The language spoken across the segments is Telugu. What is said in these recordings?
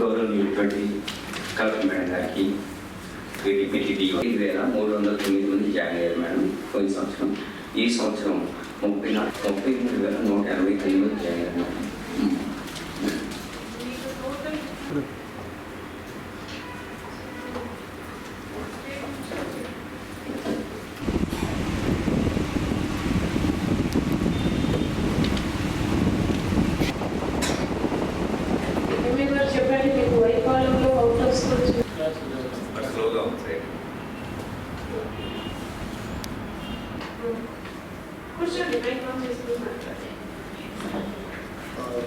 గౌరవనీయులటువంటి కలెక్టర్ మేడం గారికి డిప్యూటీ ఐదు వేల మూడు వందల తొమ్మిది మంది జాయిన్ అయ్యారు మేడం పోయిన సంవత్సరం. ఈ సంవత్సరం ముప్పై నాలుగు ముప్పై మూడు వేల నూట ఎనభై తొమ్మిది మంది జాయిన్ అయ్యారు మేడం.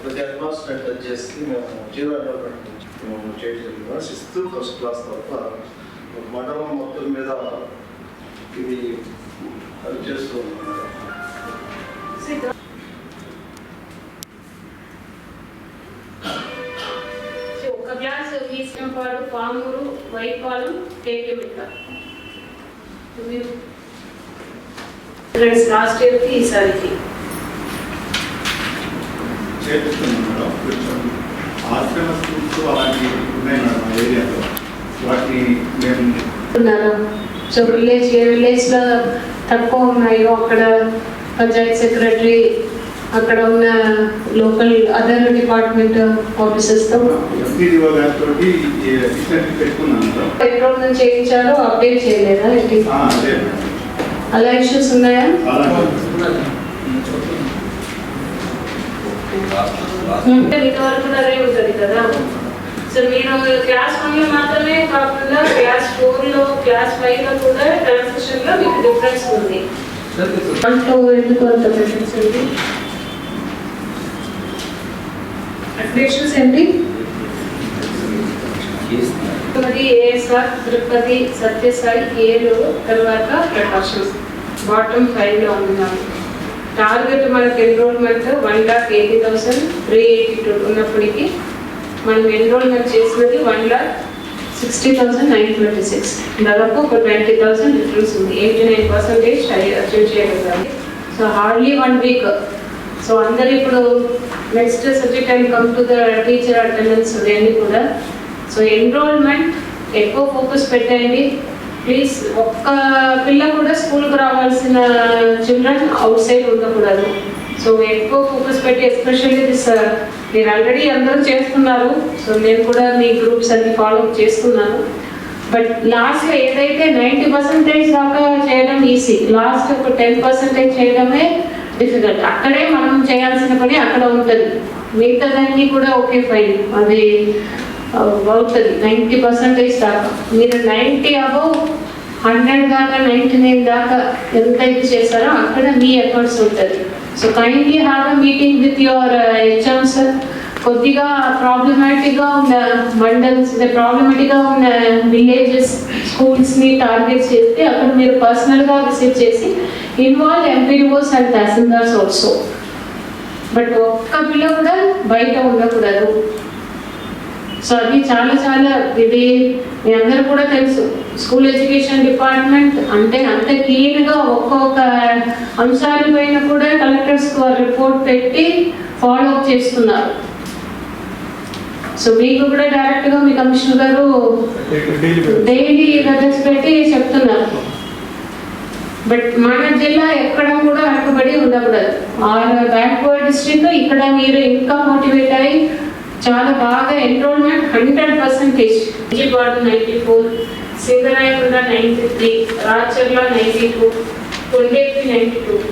ప్రతి అడ్వాన్స్మెంట్ వచ్చేసి మేము జీరో డెవలప్మెంట్ మేము చేయడం జరిగింది సిక్స్త్ ఫస్ట్ క్లాస్ తప్ప ఒక మండలం మొత్తం మీద ఇది అది చేస్తూ ఉన్నాం Sit down. సో ఒక గ్లాస్ వీసంపాడు పామూరు వైపాలెం టేకెమిట్ట మీరు ఫ్రెండ్స్ లాస్ట్ ఇయర్కి ఈసారికి చేపిస్తున్నాం మేడం. కొంచెం ఆశ్రమ స్కూల్స్ అలాంటివి ఉన్నాయి మేడం మా ఏరియాలో. వాటిని మేము ఉన్నారా సో విలేజ్ ఏ విలేజ్లో తక్కువ ఉన్నాయో అక్కడ పంచాయత్ సెక్రటరీ అక్కడ ఉన్న లోకల్ అదర్ డిపార్ట్మెంట్ ఆఫీసర్స్తో ఎంపీడీఓ గారితో పెట్టుకున్నాను ఎన్రోల్మెంట్ చేయించారో అప్డేట్ చేయలేదా ఏంటి? అలా ఇష్యూస్ ఉన్నాయా? ఇంతవరకు కూడా అదే ఉంటుంది కదా. సో మీరు క్లాస్ మాత్రమే కాకుండా క్లాస్ ఫోర్లో క్లాస్ ఫైవ్లో కూడా మీకు డిఫరెన్స్ ఉంది. దాంట్లో ఎందుకు అంత డిఫరెన్స్ ఉంది? అడ్మిషన్స్ ఏంటి? తిరుపతి ఏఎస్ఆర్ తిరుపతి సత్యసాయి ఏలు తర్వాత ప్రకాశం. బాటమ్ ఫైవ్లో ఉన్నాము టార్గెట్ మనకి enrolment one lakh eighty thousand three eighty two ఉన్నప్పటికీ మనం ఎన్రోల్మెంట్ చేసినది? One lakh sixty thousand nine twenty six దాదాపు ఒక ట్వంటీ థౌసండ్ డిఫరెన్స్ ఉంది. ఎయిటీ నైన్ పర్సెంటేజ్ అచీవ్ చేయగలగాలి? So hardly one week so అందరు ఇప్పుడు next subject and come to the teacher attendance అవన్నీ కూడా సో ఎన్రోల్మెంట్ ఎక్కువ ఫోకస్ పెట్టండి ప్లీజ్ ఒక్క పిల్ల కూడా స్కూల్కి రావాల్సిన చిల్డ్రన్ అవుట్ సైడ్ ఉండకూడదు. సో ఎక్కువ ఫోకస్ పెట్టి ఎస్పెషల్లీ దిస్ uh, మీరు ఆల్రెడీ అందరూ చేస్తున్నారు. సో నేను కూడా మీ గ్రూప్స్ అన్ని ఫాలో చేస్తున్నాను. బట్ లాస్ట్లో ఏదైతే నైంటీ పర్సెంటేజ్ దాకా చేయడం ఈజీ లాస్ట్ ఒక టెన్ పర్సెంటేజ్ చేయడమే డిఫికల్ట్ అక్కడే మనం చేయాల్సిన పని అక్కడ ఉంటుంది. మిగతాదన్నీ కూడా ఓకే ఫైన్ అది అవుతుంది నైంటీ పర్సెంటేజ్ దాకా మీరు నైంటీ అబౌవ్ హండ్రెడ్ దాకా నైంటీ నైన్ దాకా ఎంత ఇది చేస్తారో అక్కడ మీ ఎఫర్ట్స్ ఉంటుంది so kindly have a meeting with your HMs కొద్దిగా ప్రాబ్లమాటిక్గా ఉన్న మండల్స్ ప్రాబ్లమాటిక్గా ఉన్న విలేజెస్ స్కూల్స్ని టార్గెట్ చేస్తే అక్కడ మీరు పర్సనల్గా విజిట్ చేసి involve MPOs and tahsildars also but ఒక్క పిల్ల కూడా బయట ఉండకూడదు. సో అది చాలా చాలా ఇది మీ అందరూ కూడా తెలుసు. స్కూల్ ఎడ్యుకేషన్ డిపార్ట్మెంట్ అంటే అంత క్లీన్గా ఒక్కొక్క అంశాల పైన కూడా కలెక్టర్స్ రిపోర్ట్ పెట్టి ఫాలో అప్ చేస్తున్నారు. సో మీకు కూడా డైరెక్ట్గా మీ కమిషనర్ గారు డైలీ గజెట్స్ పెట్టి చెప్తున్నారు. బట్ మన జిల్లా ఎక్కడ కూడా వెనకబడి ఉండకూడదు. ఆర్ బ్యాక్వర్డ్ డిస్ట్రిక్ట్ ఇక్కడ మీరు ఇంకా మోటివేట్ అయ్యి చాలా బాగా enrolment hundred percentage Vijayawada ninety four Singarayakonda ninety three Racharla ninety two Kondepi ninety two